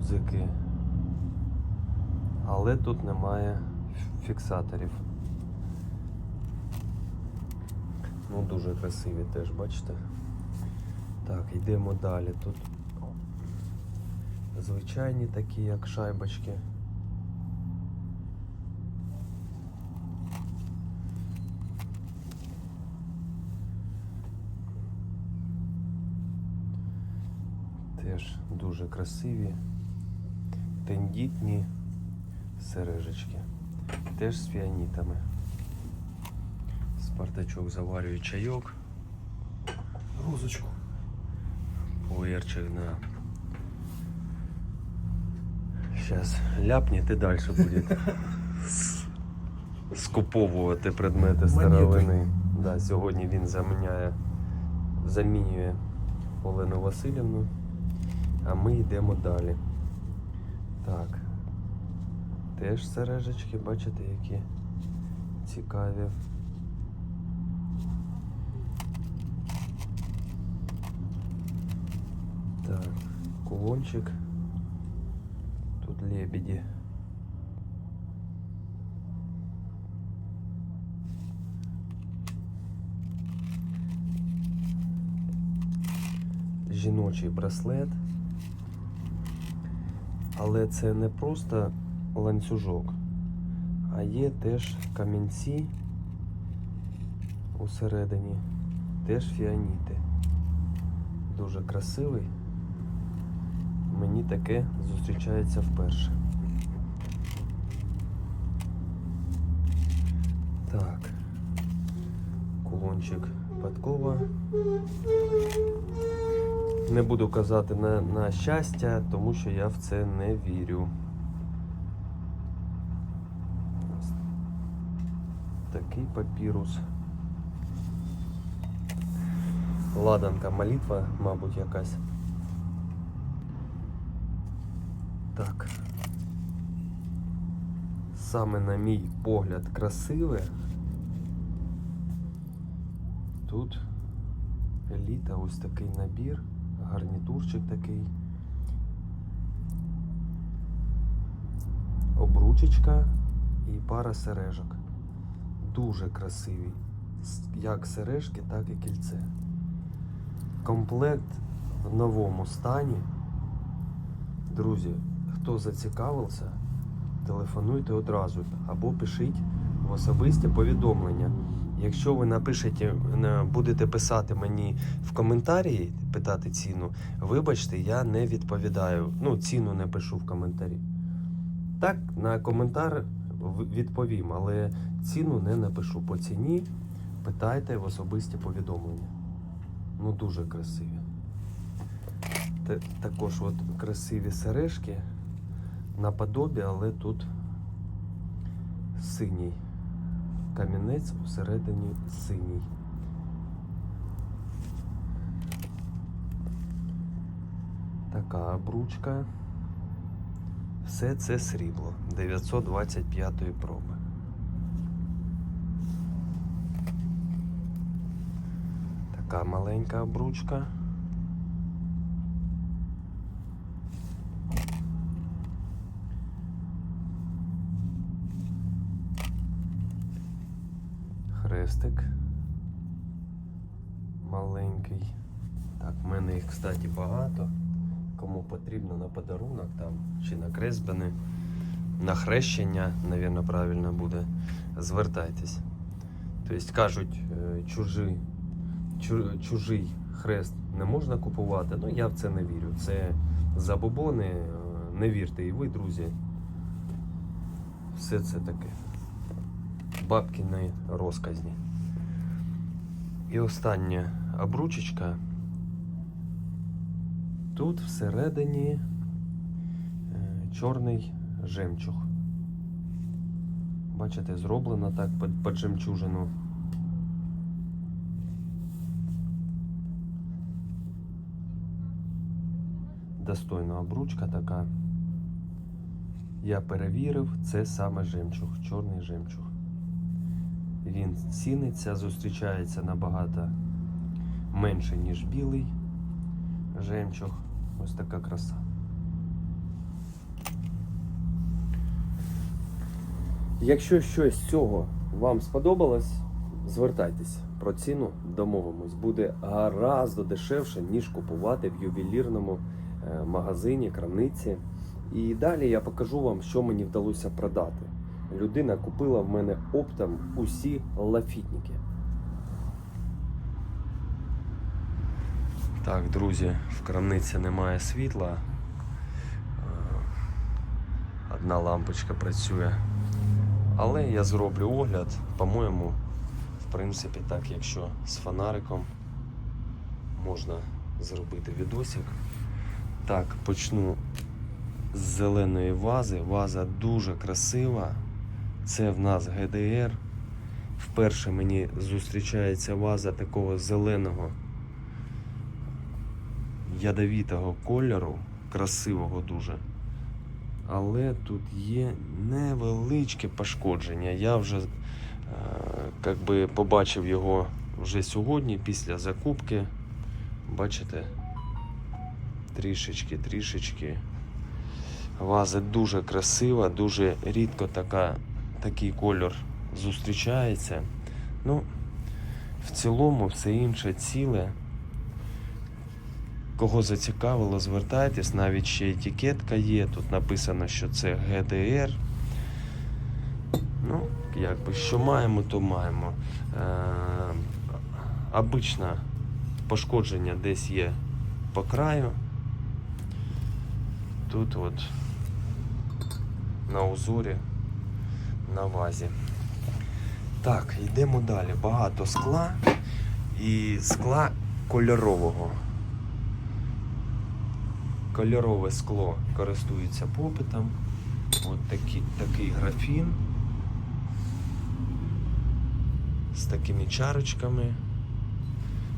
гудзики. Але тут немає фіксаторів. Ну, дуже красиві теж, бачите? Так, йдемо далі. Тут звичайні такі, як шайбочки. Теж дуже красиві, тендітні сережечки. Теж з фіанітами. Спартачок заварює чайок. Розочку. Пуэрчик, да. Сейчас ляпнет і далі буде скуповувати предмети старовини. Да, сьогодні він заміняє, замінює Олену Васильівну, а ми йдемо далі. Так. Теж сережечки, бачите, які цікаві. Так, кулончик. Тут лебеди. Жіночий браслет. Але це не просто ланцюжок, а є теж камінці усередині, теж фіаніти. Дуже красивий. Мені таке зустрічається вперше. Так. Кулончик Падкова. Не буду казати на, на щастя, тому що я в це не вірю. Такий папірус. Ладанка молитва, мабуть, якась. Так. Саме на мій погляд красиве. Тут еліта, ось такий набір, гарнітурчик такий. Обручечка і пара сережок. Дуже красиві. Як сережки, так і кільце. Комплект в новому стані. Друзі, хто зацікавився, телефонуйте одразу або пишіть в особисті повідомлення. Якщо ви напишете, будете писати мені в коментарі, питати ціну, вибачте, я не відповідаю. Ну, ціну не пишу в коментарі. Так, на коментар відповім, але ціну не напишу. По ціні питайте в особисті повідомлення. Ну, дуже красиві. Також от красиві сережки наподобі, але тут синій. Камінець усередині синій. Така обручка. Все це срібло 925 проби. Така маленька обручка. Хрестик. Маленький. Так, в мене їх, кстати, багато. Кому потрібно на подарунок там, чи на кресбини, на хрещення, навірно, правильно буде. Звертайтесь. Тобто кажуть, е, чужий, чужий хрест не можна купувати. Ну я в це не вірю. Це забобони. е, Не вірте і ви, друзі. Все це таке. Бабкіни розказні. І остання обручечка. Тут всередині е, чорний жемчуг. Бачите, зроблено так під, жемчужину. Достойна обручка така. Я перевірив, це саме жемчуг, чорний жемчуг. Він ціниться, зустрічається набагато менше, ніж білий жемчуг. Ось така краса. Якщо щось з цього вам сподобалось, звертайтесь про ціну, домовимось. Буде гаразд дешевше, ніж купувати в ювелірному е, магазині, крамниці. І далі я покажу вам, що мені вдалося продати. Людина купила в мене оптом усі лафітники. Так, друзі, в крамниці немає світла. Е, Одна лампочка працює. Але я зроблю огляд, по-моєму, в принципі, так, якщо з фонариком можна зробити відосик. Так, почну з зеленої вази. Ваза дуже красива. Це в нас ГДР. Вперше мені зустрічається ваза такого зеленого ядовітого кольору, красивого дуже. Але тут є невеличке пошкодження. Я вже е, би побачив його вже сьогодні після закупки. Бачите? Трішечки, трішечки. Ваза дуже красива, дуже рідко така, такий кольор зустрічається. Ну, в цілому все інше ціле. Кого зацікавило, звертайтесь, навіть ще етикетка є. Тут написано, що це ГДР. Ну, якби що маємо, то маємо. Е, обично пошкодження десь є по краю. Тут от на узорі, на вазі. Так, йдемо далі. Багато скла і скла кольорового. Кольорове скло користується попитом. От такий, такий графін з такими чарочками.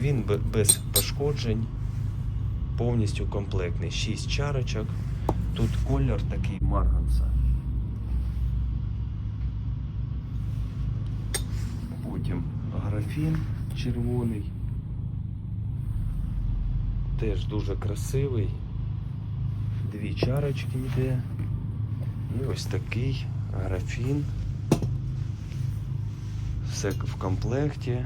Він без пошкоджень, повністю комплектний. 6 чарочок. Тут колір такий марганца. Потім графін червоний. Теж дуже красивий. Дві чарочки йде. І ось такий графін. Все в комплекті.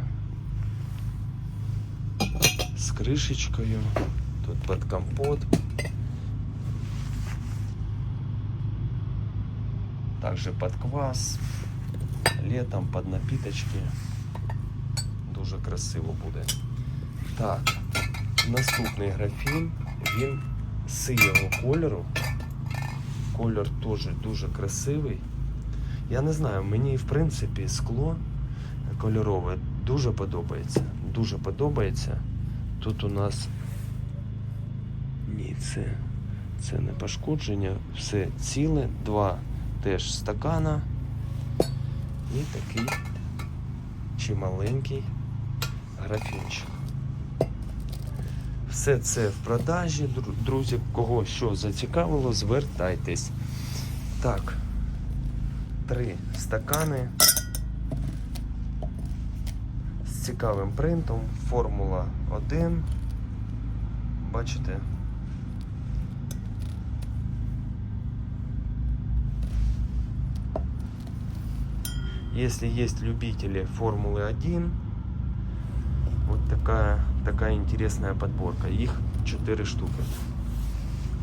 З кришечкою. Тут під компот. Также под квас. Летом под напиточки. Дуже красиво буде. Так, наступний графін. Він синього кольору. Колір теж дуже красивий. Я не знаю, мені в принципі скло кольорове дуже подобається. Дуже подобається. Тут у нас ні, це, це не пошкодження, все ціле, два теж стакана і такий чималенький графінчик. Все це в продажі, дру- друзі. Кого що зацікавило, звертайтесь. Так, три стакани з цікавим принтом. Формула 1. Бачите? Если есть любители Формулы 1, вот такая, такая интересная подборка. Їх 4 штуки.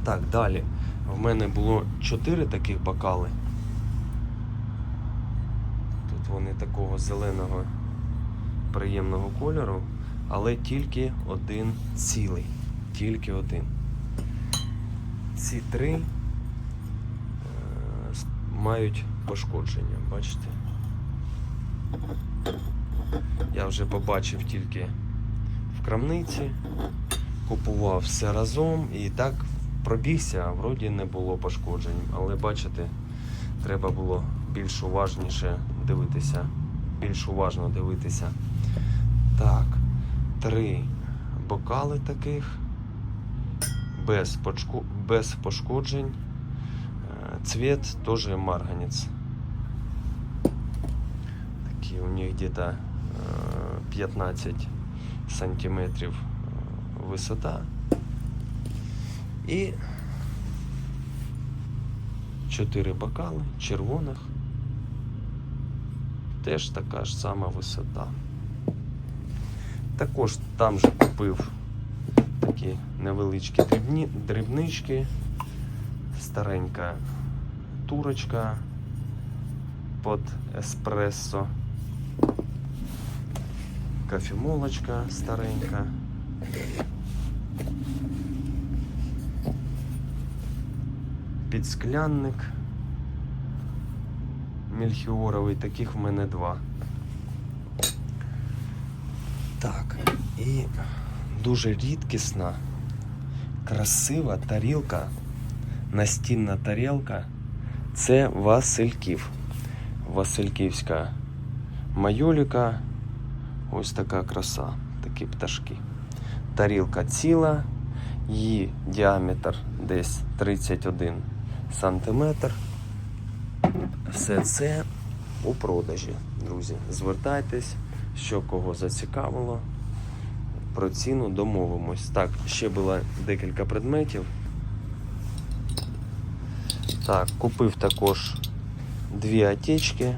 Так, далі. В мене було 4 таких бокали. Тут вони такого зеленого приємного кольору, але тільки один цілий. Тільки один. Ці три е, мають пошкодження, бачите? Я вже побачив тільки крамниці, купував все разом і так пробігся, а вроді не було пошкоджень. Але бачите, треба було більш уважніше дивитися, більш уважно дивитися. Так, три бокали таких, без, почку... без пошкоджень. Е, Цвет теж марганець. Такі у них где-то е, 15 сантиметрів е, висота. І 4 бокали червоних теж така ж сама висота. Також там же купив такі невеличкі дрібні, дрібнички, старенька турочка під еспресо, кофемолочка старенька. Підсклянник мельхіоровий, таких в мене два. Так, і дуже рідкісна, красива тарілка, настінна тарілка. Це Васильків. Васильківська майоліка. Ось така краса, такі пташки. Тарілка ціла, її діаметр десь 31 сантиметр. Все це у продажі, друзі. Звертайтесь, що кого зацікавило. Про ціну домовимось. Так, ще було декілька предметів. Так, купив також дві отечки.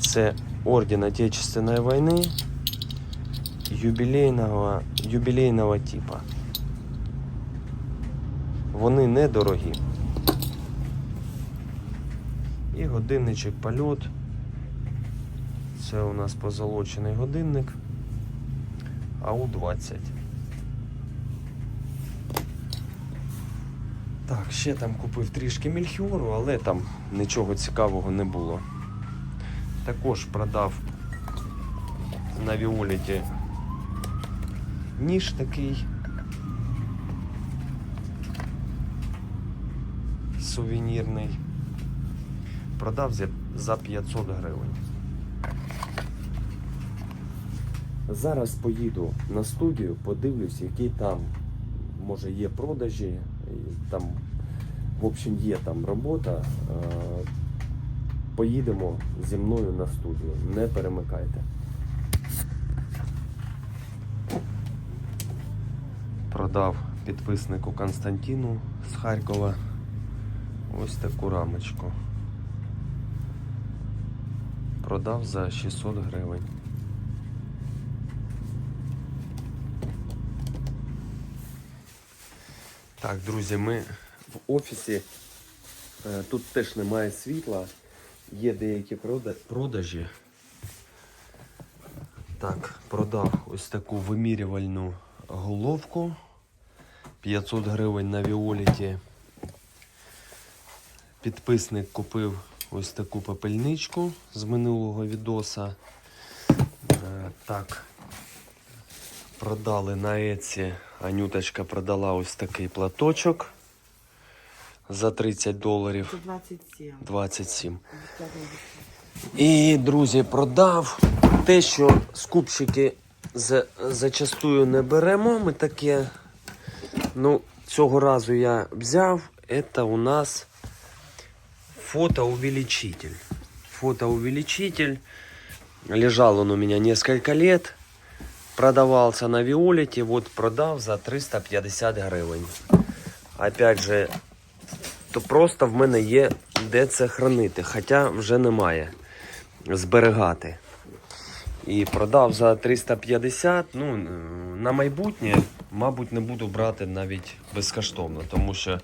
Це Орден Отечественної війни юбілейного, юбілейного типу. Вони недорогі. І годинничок польот. Це у нас позолочений годинник. АУ-20. Так, ще там купив трішки мільхіору, але там нічого цікавого не було. Також продав на Віоліті ніж такий. Сувенірний. Продав за- за 500 гривень. Зараз поїду на студію, подивлюсь, які там, може, є продажі, там, в общем, є там робота. Поїдемо зі мною на студію. Не перемикайте. Продав підписнику Константину з Харкова ось таку рамочку. Продав за 600 гривень. Так, друзі, ми в офісі. Е, Тут теж немає світла. Є деякі продажі. Так, продав ось таку вимірювальну головку. 500 гривень на Віоліті. Підписник купив ось таку пепельничку з минулого відоса. Е, Так. Продали на Еці. Анюточка продала ось такий платочок за 30 доларів. Це 27. 27. І, друзі, продав те, що скупщики за, зачастую не беремо. Ми таке. Ну, цього разу я взяв. Це у нас фотоувеличитель. Фотоувеличитель. Лежал он у меня несколько лет. Продавался на Виолете. Вот продав за 350 гривень. Опять же, то просто в мене є де це хранити, хоча вже немає зберігати. І продав за 350. Ну, на майбутнє, мабуть, не буду брати навіть безкоштовно, тому що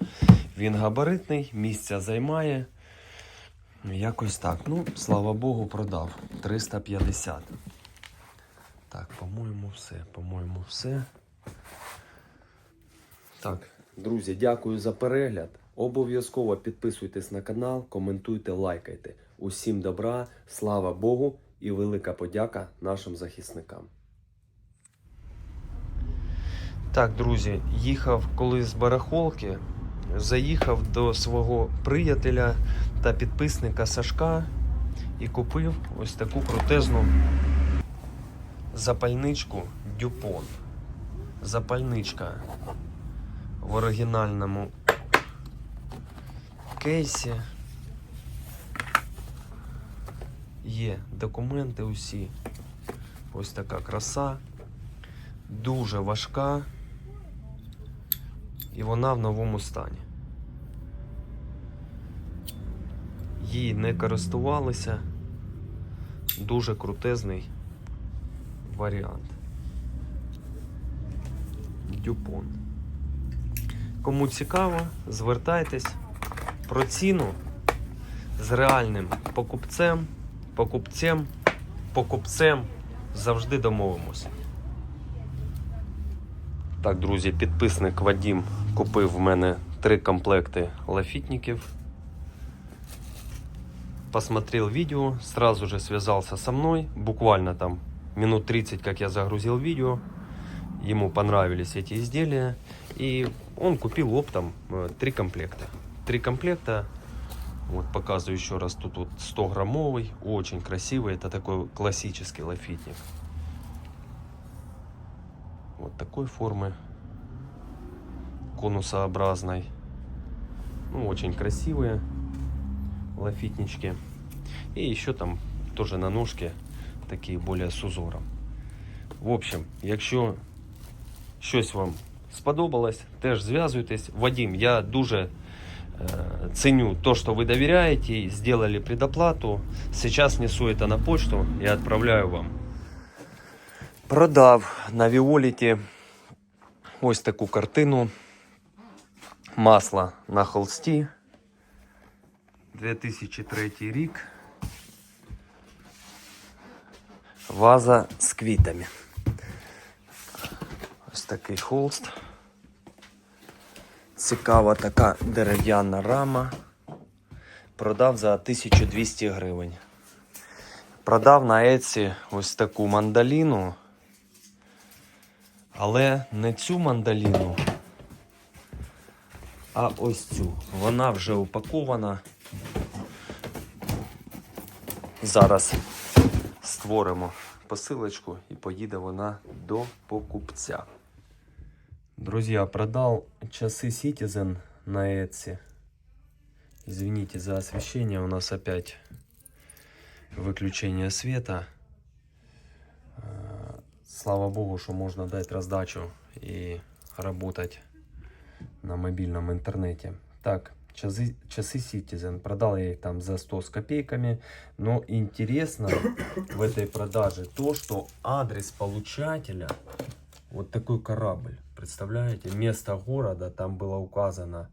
він габаритний, місця займає. Якось так. Ну, слава Богу, продав. 350. Так, по-моєму, все. По-моєму, все. Так, друзі, дякую за перегляд. Обов'язково підписуйтесь на канал, коментуйте, лайкайте. Усім добра, слава Богу і велика подяка нашим захисникам. Так, друзі, їхав коли з барахолки, заїхав до свого приятеля та підписника Сашка і купив ось таку крутезну запальничку Дюпон. Запальничка в оригінальному кейсі. Є документи усі. Ось така краса. Дуже важка. І вона в новому стані. Їй не користувалися. дуже крутезний варіант. Дюпон. Кому цікаво, звертайтесь про ціну з реальним покупцем, покупцем, покупцем завжди домовимося. Так, друзі, підписник Вадім купив в мене три комплекти лафітників. Посмотрел видео, сразу же связался со мной. Буквально там минут 30, как я загрузил видео. Ему понравились эти изделия. И он купил оптом э, три комплекта. Три комплекта. Вот показываю еще раз. Тут вот 100 граммовый. Очень красивый. Это такой классический лафитник. Вот такой формы. Конусообразной. Ну, очень красивые лафитнички. И еще там тоже на ножке такие более с узором. В общем, якщо щось вам сподобалось, теж зв'язуйтесь. Вадим, я дуже ценю то, что вы доверяете, сделали предоплату. Сейчас несу это на почту и отправляю вам. Продав на Віоліті ось таку картину. Масло на холсті. 2003 рік. Ваза з квітами. Ось такий холст. Цікава така дерев'яна рама. Продав за 1200 гривень. Продав на Etsy ось таку мандаліну. Але не цю мандаліну, а ось цю. Вона вже упакована. Зараз створимо посилочку і поїде вона до покупця. Друзья, продал часы Citizen на Etsy. Извините за освещение, у нас опять выключение света. Э, Слава богу, что можно дать раздачу и работать на мобильном интернете. Так, часы, часы Citizen. Продал я их там за 100 с копейками. Но интересно в этой продаже то, что адрес получателя вот такой корабль. Представляете? Место города там было указано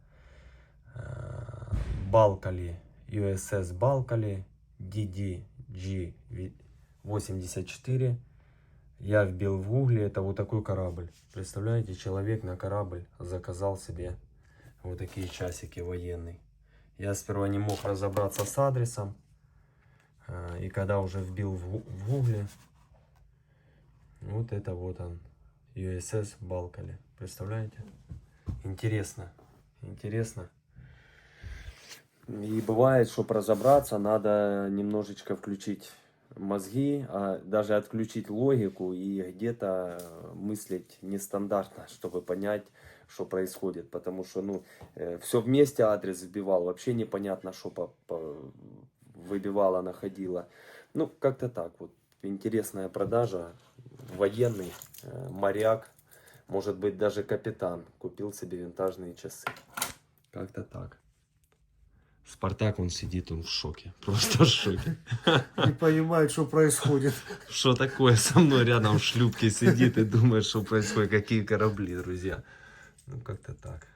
э, Балкали, USS Балкали, DDG 84. Я вбил в гугле, это вот такой корабль. Представляете, человек на корабль заказал себе вот такие часики военные. Я сперва не мог разобраться с адресом. э, И когда уже вбил в гугле, вот это вот он, USS Балкали. Представляете? Интересно. Интересно. И бывает, чтобы разобраться, надо немножечко включить мозги, а даже отключить логику и где-то э, мыслить нестандартно, чтобы понять, что происходит. Потому что, ну, все вместе адрес вбивал, вообще непонятно, что по, по- выбивала, находила. Ну, как-то так вот. Интересная продажа Военный, э, моряк, может быть, даже капитан купил себе винтажные часы. Как-то так. Спартак, он сидит, он в шоке. Просто в шоке. Не понимает, что происходит. Что такое со мной рядом в шлюпке сидит и думает, что происходит, какие корабли, друзья. Ну, как-то так.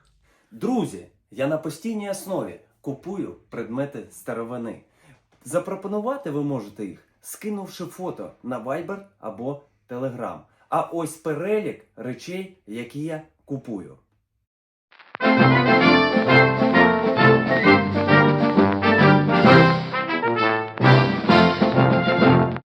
Друзі, я на постійній основі купую предмети старовини. Запропонувати ви можете їх, скинувши фото на Viber або Telegram. А ось перелік речей, які я купую.